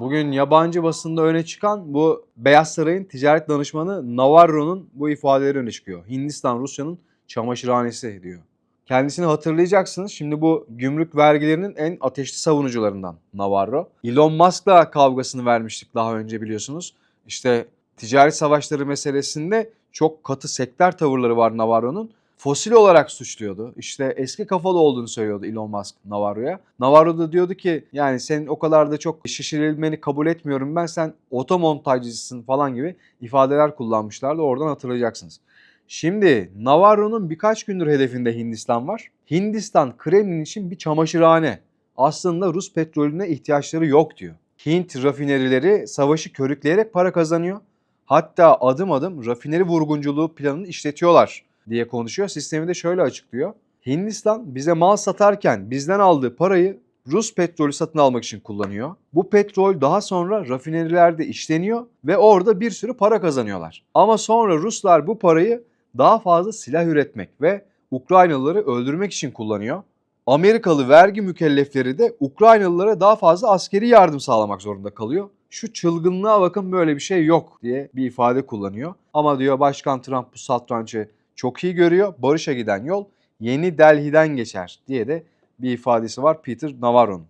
Bugün yabancı basında öne çıkan bu Beyaz Saray'ın ticaret danışmanı Navarro'nun bu ifadeleri öne çıkıyor. Hindistan Rusya'nın çamaşırhanesi diyor. Kendisini hatırlayacaksınız. Şimdi bu gümrük vergilerinin en ateşli savunucularından Navarro. Elon Musk'la kavgasını vermiştik daha önce biliyorsunuz. İşte ticaret savaşları meselesinde çok katı sekter tavırları var Navarro'nun. Fosil olarak suçluyordu. İşte eski kafalı olduğunu söylüyordu Elon Musk Navarro'ya. Navarro da diyordu ki yani senin o kadar da çok şişirilmeni kabul etmiyorum ben sen otomontajcısın falan gibi ifadeler kullanmışlardı. Oradan hatırlayacaksınız. Şimdi Navarro'nun birkaç gündür hedefinde Hindistan var. Hindistan Kremlin için bir çamaşırhane. Aslında Rus petrolüne ihtiyaçları yok diyor. Hint rafinerileri savaşı körükleyerek para kazanıyor. Hatta adım adım rafineri vurgunculuğu planını işletiyorlar diye konuşuyor. Sistemi de şöyle açıklıyor. Hindistan bize mal satarken bizden aldığı parayı Rus petrolü satın almak için kullanıyor. Bu petrol daha sonra rafinerilerde işleniyor ve orada bir sürü para kazanıyorlar. Ama sonra Ruslar bu parayı daha fazla silah üretmek ve Ukraynalıları öldürmek için kullanıyor. Amerikalı vergi mükellefleri de Ukraynalılara daha fazla askeri yardım sağlamak zorunda kalıyor. Şu çılgınlığa bakın böyle bir şey yok diye bir ifade kullanıyor. Ama diyor Başkan Trump bu satrancı çok iyi görüyor. Barış'a giden yol Yeni Delhi'den geçer diye de bir ifadesi var Peter Navarro'nun.